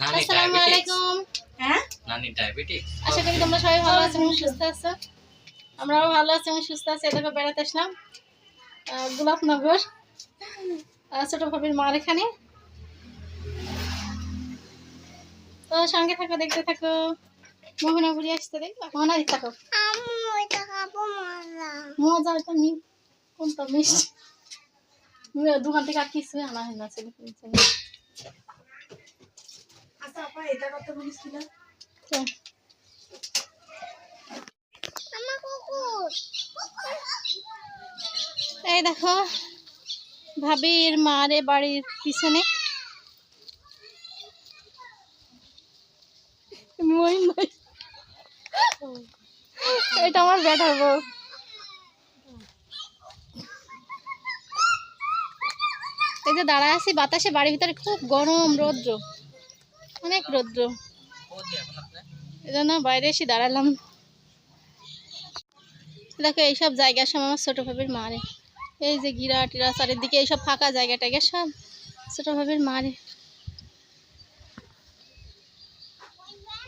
নানি আসসালামু আলাইকুম। হ্যাঁ? নানি ডায়াবেটিস আশা করি তোমরা সবাই ভালো আছো এবং সুস্থ আছো। আমরাও ভালো আছি এবং সুস্থ আছি। বেড়াতে আসলাম। গোলাপনগর। ছোট ভাবির মার এখানে। তো সঙ্গে থাকো দেখতে থাকো। মোহনাপুরি আসতে মোহনা দিতে থাকো। মজা এটা মি কোনটা মিষ্টি? দোকান থেকে আর কিছু আনা হয় না ছেলে এই দেখো ভাবির মারে বাড়ির পিছনে। এটা আমার বেটার বউ। এই যে দাঁড়ায় আছি বাতাসে বাড়ির ভিতরে খুব গরম রৌদ্র। অনেক রৌদ্র। ও দি এখন আপনার এই জন্য বাইরে এসে দাঁড়ালাম। দেখো, এইসব জায়গার সব আমার ছোটো ভাবির মারে। এই যে গিরা টিরা চারিদিকে এইসব ফাঁকা জায়গা টায়গা সব ছোটো ভাবির মারে।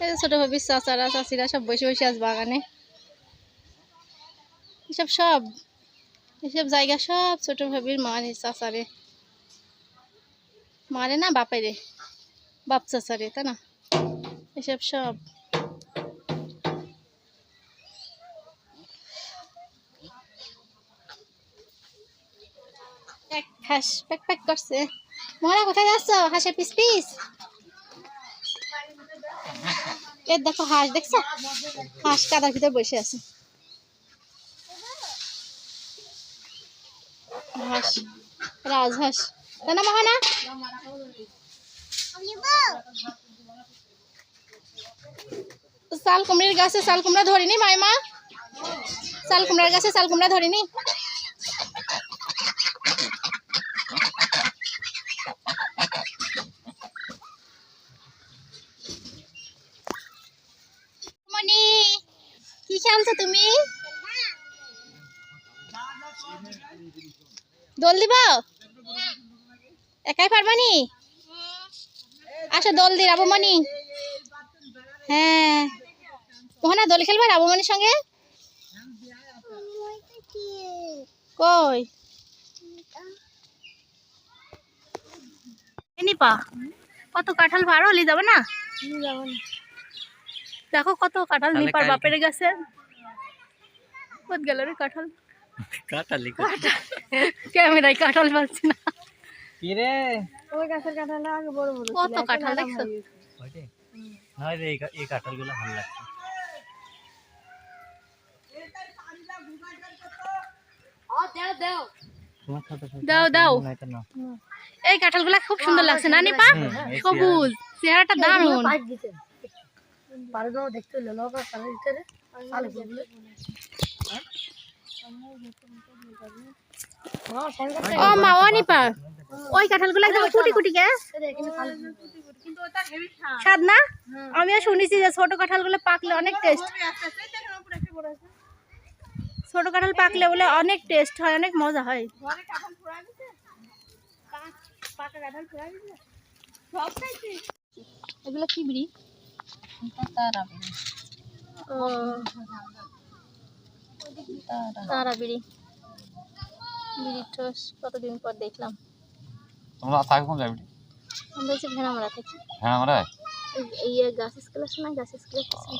এই যে ছোটো ভাবির চাচারা, চাচিরা সব বসে বসে আস বাগানে। এসব সব, এসব জায়গা সব ছোটো ভাবির মারে, চাচারে। মারে না বাপেরে? বাপ চাচারে তাই না? এসব সব। হাঁস, প্যাক প্যাক করছে। কোথায় হাঁসের পিস পিস? এর দেখো হাঁস, দেখছ? হাঁস কাদার ভিতরে বসে আছে। হাঁস না, মহানা? চাল কুমড়ির গাছে চাল কুমড়া ধরিনি মাইমা? চাল কুমড়ার গাছে চাল কুমড়া ধরিনি কি খেলছো তুমি? দোল দিব? একাই পারবানি আসো দোল দি রাবমণি হ্যাঁ। মোহনা দোল খেলবা রাবমণির সঙ্গে? কই? নিপা কত কাঁঠাল ভাড়া হলি যাবে না? দেখো কত কাঁঠাল নিপার বাপের গেছে কত গেল রে কাঁঠাল? কাটালি ক্যামেরায় কাঁঠাল পাচ্ছি না। কত কাঁঠাল দেখছ? না রে এই কাঁঠালগুলো ভালো লাগছে দাও দাও। কাঁঠালগুলা খুব সুন্দর লাগছে না নিপা? সবুজ। চেহারাটা দারুণ। ও মা ও নিপা। ওই কাঁঠালগুলো একদম কুটি কুটি কে? স্বাদ না? আমিও শুনেছি যে ছোট কাঁঠালগুলো পাকলে অনেক টেস্ট ছোট কাঁঠাল পাকলে বলে অনেক টেস্ট হয় অনেক মজা হয়। এগুলো কি বিড়ি ও তারা বিড়ি বিড়ির ঠোস কতদিন পর দেখলাম। তোমরা থাকো কোন যাবি আমরা ভেড়ামারা থেকে। গাছ স্কুল আছে না গাছ পিছনে।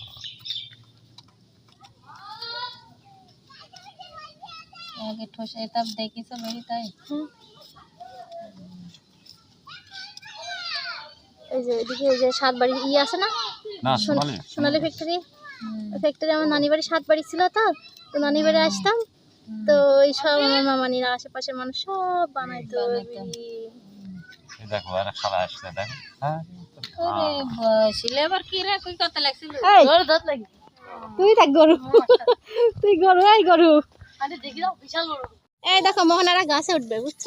আগে ঠোসে মেরি তাই? এই যে এদিকে এই যে সাত বাড়ি ইয়ে আছে না? না সোন- সোনালি। সোনালী ফ্যাক্টরি ফ্যাক্টরি আমার নানি বাড়ি সাত বাড়ি ছিল তো তো নানি বাড়ি আসতাম। তো এই সব আমার মামানিরা আশেপাশের মানুষ সব বানাইতো দেখো আর এক আসছে দেখো। হ্যাঁ? ওরে বসিলে আবার কি রে? কই কথা লাগছিল এই, তুই দেখ গরু। তুই গরু এই গরু। এই দেখো মোহনারা গাছে উঠবে বুঝছ?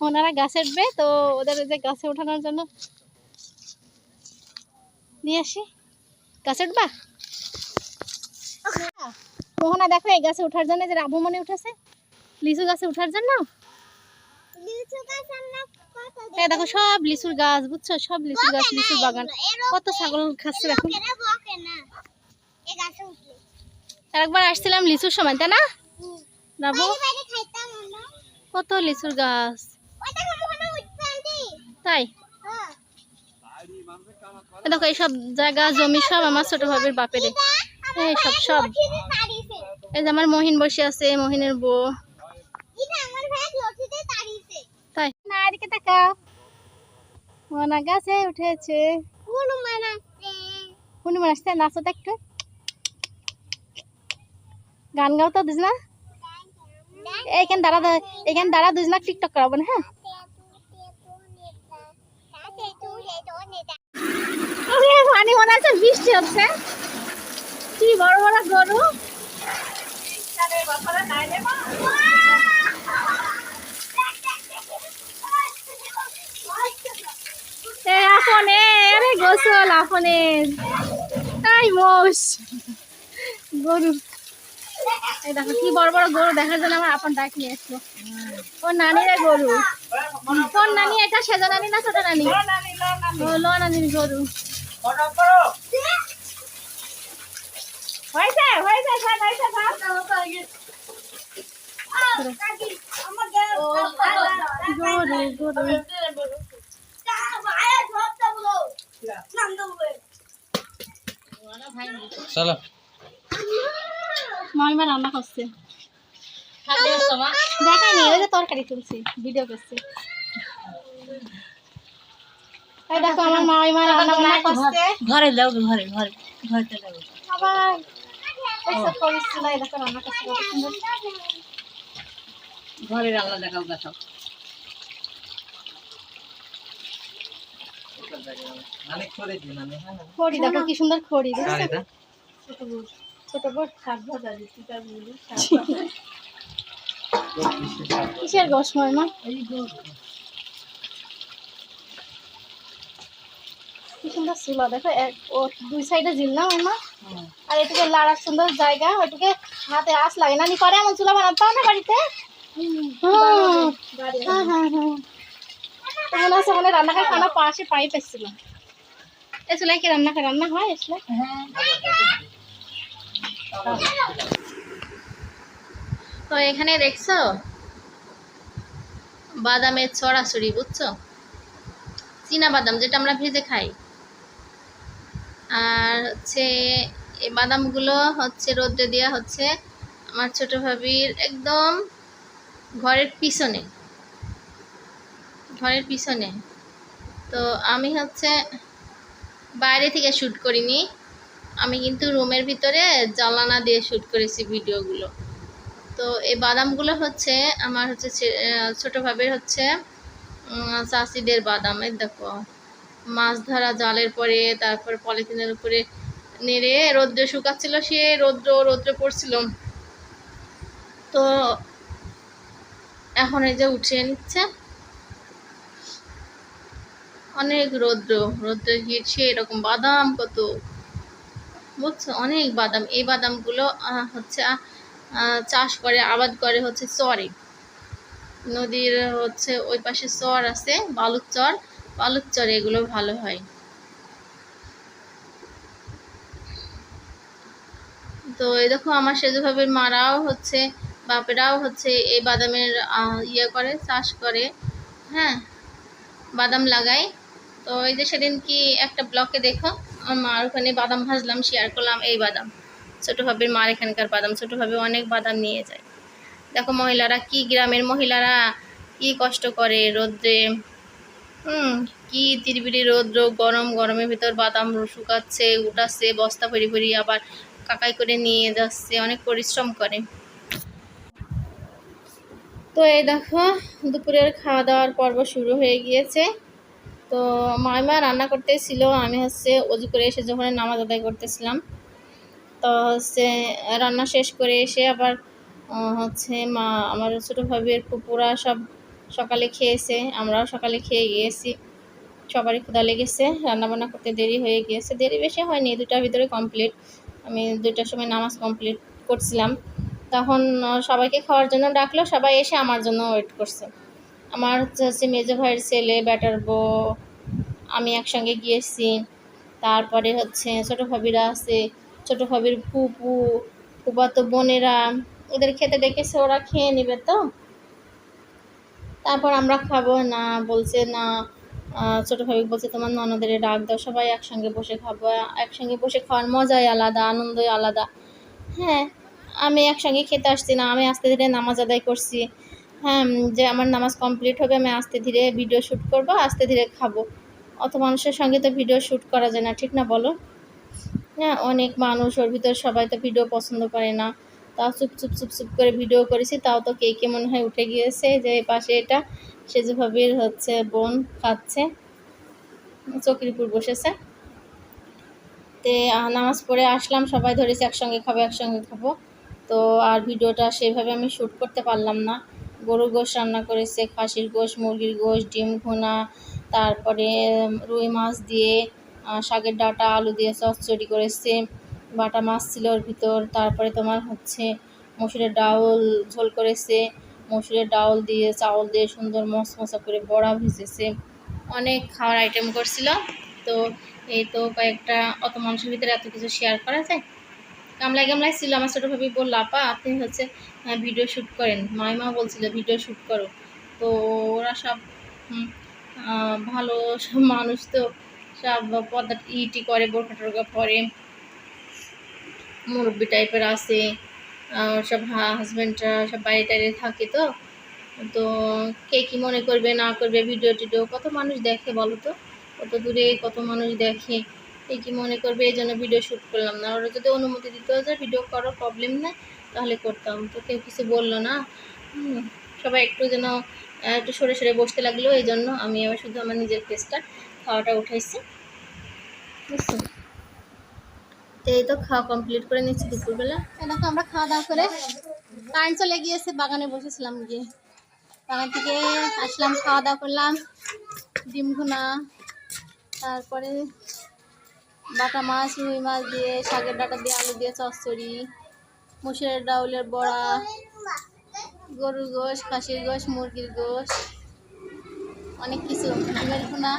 মোহনারা গাছে উঠবে তো ওদের ওই যে গাছে ওঠানোর জন্য। নিয়ে আসি। গাছে উঠবা? মোহনা দেখো এই গাছে ওঠার জন্য যে মনে উঠেছে লিচু গাছে ওঠার জন্য। এই দেখো সব লিচুর গাছ বুঝছ? সব লিচুর গাছ লিচুর বাগান। কত ছাগল খাচ্ছে দেখো। একবার আসছিলাম লিচুর সময় তাই না? যাব কত লিচুর গাছ। তাই? দেখো এইসব জায়গা জমি সব আমার ছোট ভাবের বাপেরে। এই সব সব। এই যে আমার মহিন বসে আছে মহিনের বউ। এদিকে তাকাও মনা গাছে উঠেছে। হনুমান আসতে নাচো তো একটু। গান গাও তো দুজ না দাঁড়া দাঁড়া দুজ না টিকটক করাবো না হ্যাঁ? পানি মনে বৃষ্টি হচ্ছে। কি বড় বড় গরু। এ, আপনে, আরে গোসল, আপনে। তাই মোষ। গরু। এই দেখো, কি বড় বড় গরু দেখার জন্য আমার আপন ডাক নিয়ে আসলো ও নানির গরু। কোন নানি এটা সেজা নানি না ছোট নানি? ও, লো নানির গরু গরু। চলো। মামিমা রান্না করছে। দেখাইনি ওই যে তরকারি তুলছি ভিডিও করছি। এই দেখো আমার মামিমা রান্না বান্না করছে। ঘরে যাও ঘরে ঘরে ঘরে যাও। আবার দেখো রান্না করছে ঘরে রান্না দেখাও দেখাও খড়ি দেখো কি সুন্দর খড়ি ছোট বড় শাক ভাজা দিচ্ছি তার বলি কিসের গোস মামিমা কি সুন্দর চুলা দেখো এক ও দুই সাইডে জিল না আর এটুকু লাড়ার সুন্দর জায়গা ওইটুকে হাতে আঁচ লাগে না নি পরে এমন চুলা বানাতে না বাড়িতে? হ্যাঁ হ্যাঁ হ্যাঁ। তো মনে হচ্ছে মানে রান্নাঘর খানা পাশে পাইপ এসেছিল এ চুলায় কি রান্না রান্না হয় আসলে তো এখানে দেখছ? বাদামের ছড়াছড়ি বুঝছ? চীনা বাদাম যেটা আমরা ভেজে খাই। আর হচ্ছে এই বাদামগুলো হচ্ছে রোদ্রে দেওয়া হচ্ছে। আমার ছোট ভাবির একদম ঘরের পিছনে। ঘরের পিছনে। তো আমি হচ্ছে বাইরে থেকে শ্যুট করিনি। আমি কিন্তু রুমের ভিতরে জ্বালানা দিয়ে শ্যুট করেছি ভিডিওগুলো। তো এই বাদামগুলো হচ্ছে আমার হচ্ছে ছে- আহ, ছোট ভাবের হচ্ছে চাষিদের বাদাম এই দেখো। মাছ ধরা জালের পরে তারপর পলিথিনের উপরে নেড়ে রৌদ্রে শুকাচ্ছিল সে রৌদ্র রৌদ্রে পড়ছিল। তো এখন এই যে উঠিয়ে নিচ্ছে। অনেক রৌদ্র হিট সে এরকম বাদাম কত। বুঝছ? অনেক বাদাম। এই বাদামগুলো হচ্ছে চাষ করে, আবাদ করে হচ্ছে চরে। নদীর হচ্ছে ওই পাশে চর আছে, বালুর চর। বালুর চরে এগুলো ভালো হয়। তো এই দেখো, আমার সেজুভাবে মারাও হচ্ছে, বাপেরাও হচ্ছে এই বাদামের ইয়ে করে, চাষ করে। হ্যাঁ বাদাম লাগাই তো এই যে সেদিন কি একটা ব্লকে দেখো, আমার মার ওখানে বাদাম ভাজলাম শেয়ার করলাম, এই বাদাম। ছোটো মার এখানকার বাদাম, ছোটো ভাবে অনেক বাদাম নিয়ে যায়। দেখো মহিলারা কি গ্রামের মহিলারা কি কষ্ট করে রোদ্রে, হুম, কি তিরিবিরি রৌদ্র, গরম গরমের ভিতর বাদাম শুকাচ্ছে, উঠাচ্ছে, বস্তা ভরি ভরি আবার কাকাই করে নিয়ে যাচ্ছে, অনেক পরিশ্রম করে। তো এই দেখো, দুপুরের খাওয়া দাওয়ার পর্ব শুরু হয়ে গিয়েছে। তো মাইমা রান্না করতেছিল, আমি হচ্ছে অজু করে এসে যখন নামাজ আদায় করতেছিলাম, তো হচ্ছে রান্না শেষ করে এসে আবার হচ্ছে মা, আমার ছোটো ভাবির পুপুরা সব সকালে খেয়েছে, আমরাও সকালে খেয়ে গিয়েছি, সবারই ক্ষুধা লেগেছে, রান্নাবান্না করতে দেরি হয়ে গিয়েছে, দেরি বেশি হয়নি দুটার ভিতরে কমপ্লিট আমি দুটার সময় নামাজ কমপ্লিট করছিলাম, তখন সবাইকে খাওয়ার জন্য ডাকলো, সবাই এসে আমার জন্য ওয়েট করছে। আমার হচ্ছে হচ্ছে মেজো ভাইয়ের ছেলে, ব্যাটার বউ, আমি একসঙ্গে গিয়েছি। তারপরে হচ্ছে ছোটো ভাবিরা আছে, ছোটো ভাবির ফুপু ফুপাতো বোনেরা, ওদের খেতে ডেকেছে, ওরা খেয়ে নেবে তো। তারপর আমরা খাব, না বলছে, না ছোটো ভাবি বলছে, তোমার ননদের ডাক দাও, সবাই একসঙ্গে বসে খাব। একসঙ্গে বসে খাওয়ার মজাই আলাদা, আনন্দই আলাদা। হ্যাঁ আমি একসঙ্গে খেতে আসছি না, আমি আস্তে ধীরে নামাজ আদায় করছি। হ্যাঁ যে আমার নামাজ কমপ্লিট হবে, আমি আস্তে ধীরে ভিডিও শ্যুট করব, আস্তে ধীরে খাব। অত মানুষের সঙ্গে তো ভিডিও শ্যুট করা যায় না, ঠিক না বলো? হ্যাঁ অনেক মানুষ, ওর ভিতর সবাই তো ভিডিও পছন্দ করে না। তাও চুপ চুপ চুপ চুপ করে ভিডিও করেছি, তাও তো কে কে মনে হয় উঠে গিয়েছে যে পাশে এটা। সেজু ভাবির হচ্ছে বোন খাচ্ছে চকিরপুর বসেছে। তে নামাজ পড়ে আসলাম, সবাই ধরেছে একসঙ্গে খাব একসঙ্গে খাব। তো আর ভিডিওটা সেভাবে আমি শ্যুট করতে পারলাম না। গরুর গোশ রান্না করেছে, খাসির গোশ, মুরগির গোশ, ডিম ভুনা, তারপরে রুই মাছ দিয়ে শাকের ডাঁটা, আলু দিয়ে চচ্চড়ি করেছে, বাটা মাছ ছিল ওর ভিতর, তারপরে তোমার হচ্ছে মসুরের ডাউল ঝোল করেছে, মসুরের ডাউল দিয়ে চাউল দিয়ে সুন্দর মশমশা করে বড়া ভেজেছে, অনেক খাওয়ার আইটেম করছিল, তো এই তো কয়েকটা, অত মানুষের ভিতরে এত কিছু শেয়ার করা যায়? কামলাই কামলাই ছিল আমার ছোটো ভাবি বলল, আপা, আপনি হচ্ছে ভিডিও শ্যুট করেন। মাইমা বলছিল ভিডিও শ্যুট করো। তো ওরা সব ভালো সব মানুষ তো, সব পদ্মা ইটি করে, বোরখা টোরখা পরে, মুরব্বি টাইপের আছে সব হাজব্যান্ডরা সব বাইরে টাইরে থাকে তো তো কে কী মনে করবে, না করবে ভিডিও টিডিও, কত মানুষ দেখে বলো তো? কত দূরে কত মানুষ দেখে। কে কী মনে করবে এই জন্য ভিডিও শ্যুট করলাম না। ওরা যদি অনুমতি দিত যে ভিডিও করো প্রবলেম নেই, তাহলে করতাম। তো কেউ কিছু বলল না। সবাই একটু যেন একটু সরে সরে বসতে লাগল, এই জন্য আমি আবার শুধু আমার নিজের পেজটা খাওয়াটা উঠাইছি। এই তো খাওয়া কমপ্লিট করে নিচ্ছি দুপুরবেলা। দেখো, আমরা খাওয়া দাওয়া করে কারেন্ট চলে গিয়েছে, বাগানে বসেছিলাম গিয়ে। বাগান থেকে আসলাম, খাওয়া দাওয়া করলাম, ডিম ভুনা, তারপরে বাটা মাছ, রুই মাছ দিয়ে, শাকের ডাটা দিয়ে, আলু দিয়ে, চচ্চড়ি, মুসুরের ডাউলের বড়া, গরুর গোশ, খাসির গোশ, মুরগির গোশ, অনেক কিছু, ডিমের ভুনা।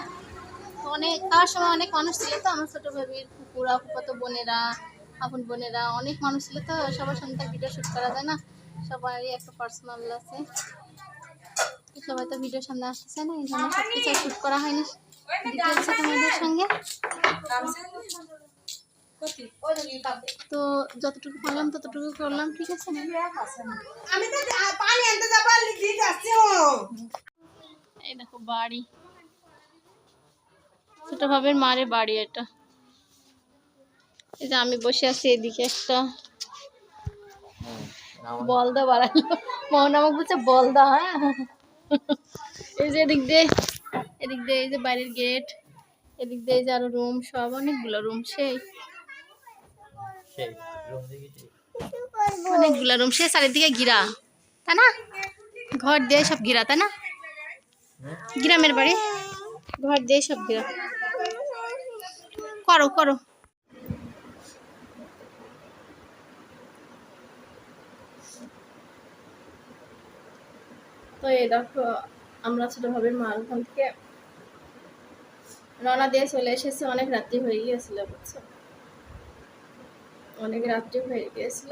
অনেক, খাওয়ার সময় অনেক মানুষ ছিল তো, আমার ছোটো ভাবির কুকুরা ফুপাতো বোনেরা আপন বোনেরা, অনেক মানুষ ছিল তো, সবার সঙ্গে ভিডিও শ্যুট করা যায় না। সবারই একটা পার্সোনাল আছে। সবাই তো ভিডিওর সামনে আসতেছে না, এই জন্য সব কিছু শ্যুট করা হয়নি। তোমাদের সঙ্গে? তো যতটুকু পারলাম ততটুকু করলাম ঠিক আছে? এই দেখো বাড়ি। ছোট ভাবের মারে বাড়ি এটা। এই যে আমি বসে আছি এদিকে একটা। বলদা বাড়াইলো মোহন আমাকে বলছে বলদা হ্যাঁ? এই যে এদিক দিয়ে। এদিক দিয়ে এই যে বাইরের গেট এদিক দিয়ে যে আরও রুম সব অনেকগুলো রুম সেই। অনেকগুলো রুম সে চারিদিকে ঘিরা তাই না? ঘর দিয়ে সব ঘিরা তাই না? গ্রামের বাড়ি, ঘর দিয়ে সব ঘিরা করো করো। তো এই দেখো, আমরা ছোট ভাবের মার ওখান থেকে রওনা দিয়ে চলে এসেছে, অনেক রাত্রি হয়ে গিয়েছিল, বুঝছ? অনেক রাত্রি হয়ে গিয়েছিল।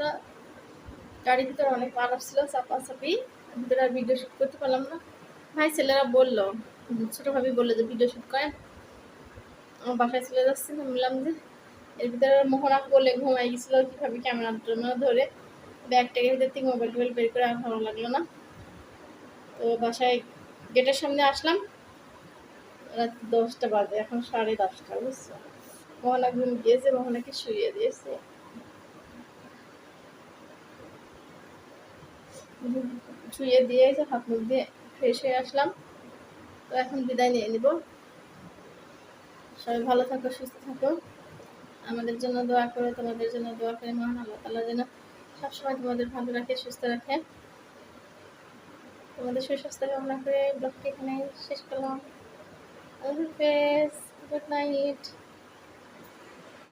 গাড়ির ভিতরে অনেক মানুষ ছিল, চাপাচাপি। ভিতরে আর ভিডিও শ্যুট করতে পারলাম না। ভাই, ছেলেরা বলল, ছোটো ভাবি বলল যে ভিডিও শ্যুট করেন আমার বাসায় চলে যাচ্ছে বললাম যে, এর ভিতরে মোহনা বলে ঘুমাই গেছিল কীভাবে ক্যামেরার জন্য ধরে। ব্যাগটাকে ভিতর থেকে মোবাইল টোবাইল বের করে আর ভালো লাগল না। তো বাসায় গেটের সামনে আসলাম। রাত দশটা বাজে, এখন সাড়ে দশটা, বুঝছ? মোহনা ঘুম গিয়েছে, মোহনাকে শুয়ে দিয়েছে। শুয়ে দিয়ে হাত মুখ দিয়ে ফ্রেশ হয়ে আসলাম। তো এখন বিদায় নিয়ে নিব। সবাই ভালো থাকো, সুস্থ থাকো। আমাদের জন্য দোয়া করো, তোমাদের জন্য দোয়া করে। মহান আল্লাহ তাআলা যেন সবসময় তোমাদের ভালো রাখে, সুস্থ রাখে। তোমাদের সুস্বাস্থ্য কামনা করে ব্লগটি এখানে শেষ করলাম। Good night.